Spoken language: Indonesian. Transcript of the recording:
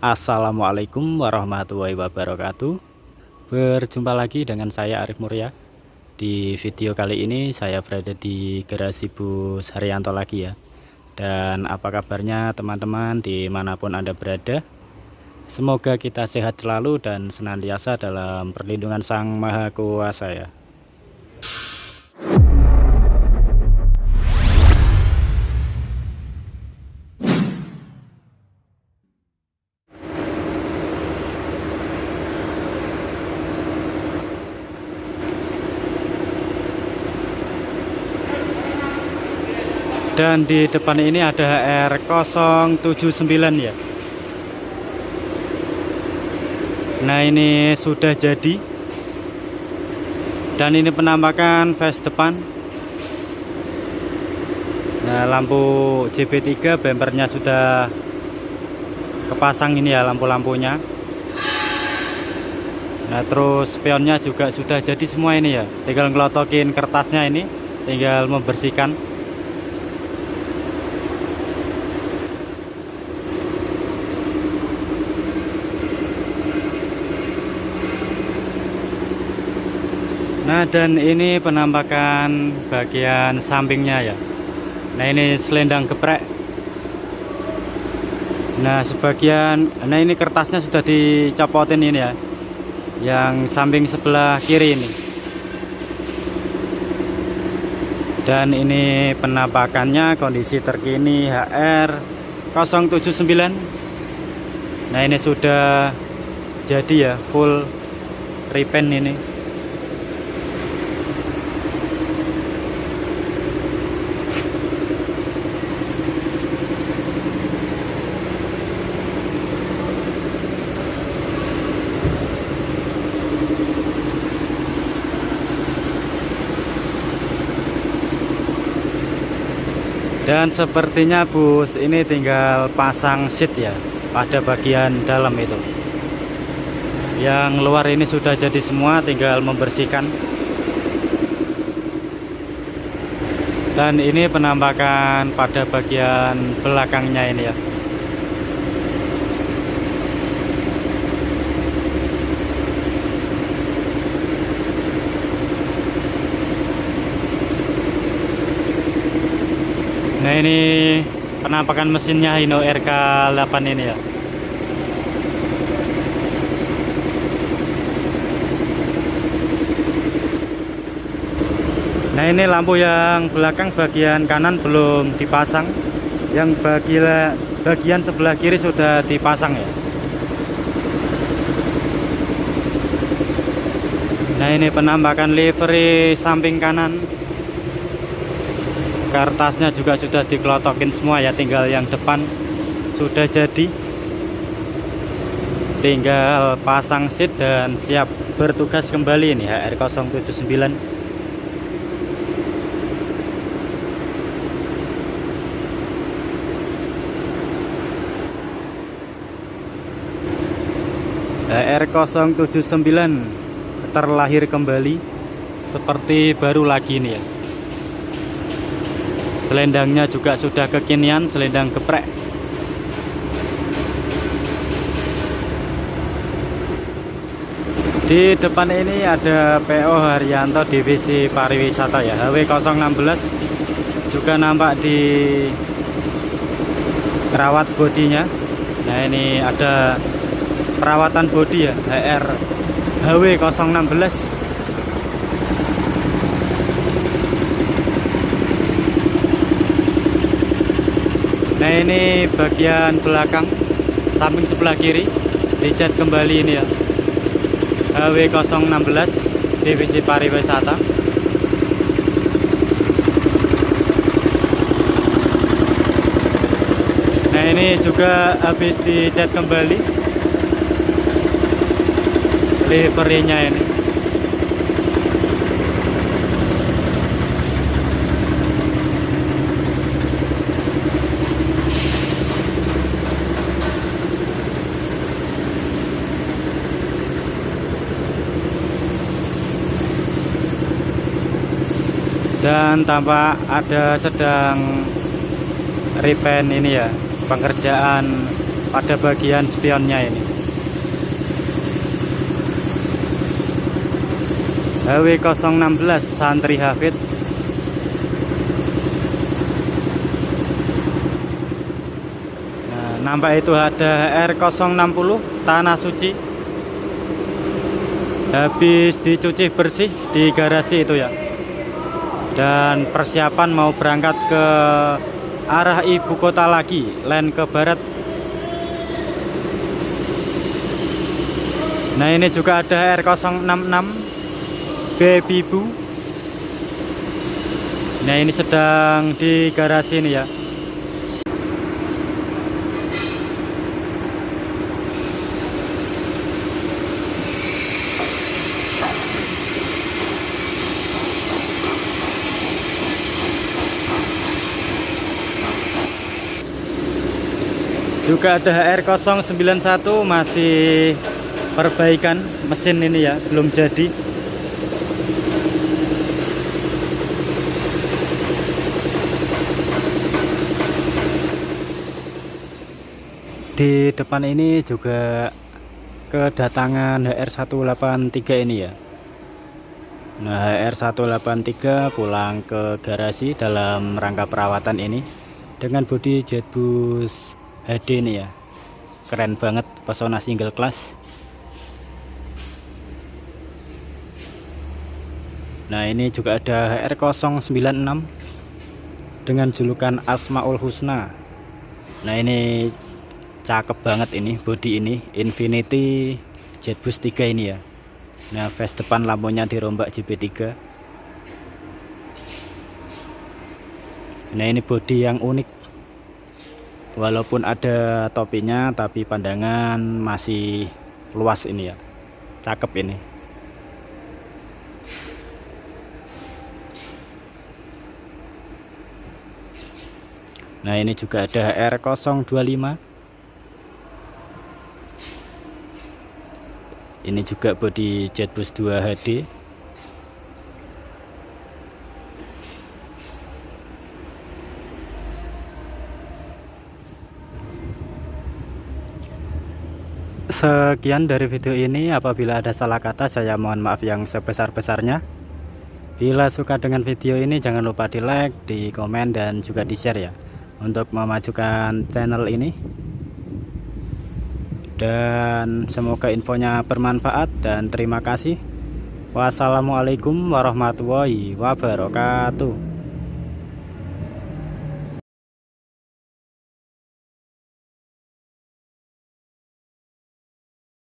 Assalamualaikum warahmatullahi wabarakatuh. Berjumpa lagi dengan saya Arif Muria. Di video kali ini saya berada di garasi bus Haryanto lagi ya. Dan apa kabarnya teman-teman di mana pun anda berada? Semoga kita sehat selalu dan senantiasa dalam perlindungan Sang Maha Kuasa ya dan di depan ini ada R079 ya. Nah ini sudah jadi. Dan ini penampakan face depan. Nah lampu JB3 bempernya sudah kepasang ini ya lampu-lampunya. Nah terus spionnya juga sudah jadi semua ini ya. Tinggal ngelotokin kertasnya ini tinggal membersihkan Nah dan ini penampakan bagian sampingnya ya. Nah ini selendang geprek. Nah sebagian Nah ini kertasnya sudah dicopotin ini ya. Yang samping sebelah kiri ini. Dan ini penampakannya kondisi terkini HR 079 Nah ini sudah jadi ya full repaint ini dan sepertinya bus ini tinggal pasang seat ya pada bagian dalam itu. Yang luar ini sudah jadi semua tinggal membersihkan. Dan ini penampakan pada bagian belakangnya ini ya ini penampakan mesinnya Hino RK8 ini ya. Nah ini lampu yang belakang bagian kanan belum dipasang. Yang bagian, bagian sebelah kiri sudah dipasang ya. Nah ini penampakan livery samping kanan kertasnya juga sudah dikelotokin semua ya tinggal yang depan sudah jadi. Tinggal pasang seat dan siap bertugas kembali ini HR079 HR079 terlahir kembali seperti baru lagi ini ya selendangnya juga sudah kekinian selendang geprek. Di depan ini ada PO Haryanto Divisi Pariwisata ya. HW016 juga nampak di rawat bodinya. Nah ini ada perawatan bodi ya HR HW016 nah ini bagian belakang samping sebelah kiri dicat kembali ini ya. HW016 divisi pariwisata. Nah ini juga habis dicat kembali liverynya ini dan tampak ada sedang repaint ini ya pengerjaan pada bagian spionnya ini. HW016 Santri Hafid. Nah, nampak itu ada R060 Tanah Suci. Habis dicuci bersih di garasi itu ya dan persiapan mau berangkat ke arah ibu kota lagi lain ke barat. Nah ini juga ada R066 Baby Bu Nah ini sedang di garasi ini ya juga ada HR091 masih perbaikan mesin ini ya belum jadi. Di depan ini juga kedatangan HR183 ini ya. Nah HR183 pulang ke garasi dalam rangka perawatan ini dengan bodi jetbus HD ini ya. Keren banget pesona single class. Nah ini juga ada HR096 dengan julukan Asmaul Husna. Nah ini cakep banget ini body ini. Infinity Jetbus 3 ini ya. Nah face depan lampunya dirombak JB3 nah ini body yang unik walaupun ada topinya tapi pandangan masih luas ini ya. Cakep ini. Nah ini juga ada R025 ini juga body Jetbus 2 HD sekian dari video ini. Apabila ada salah kata saya mohon maaf yang sebesar-besarnya. Bila suka dengan video ini jangan lupa di like, di komen dan juga di share ya untuk memajukan channel ini. Dan semoga infonya bermanfaat dan terima kasih. Wassalamualaikum warahmatullahi wabarakatuh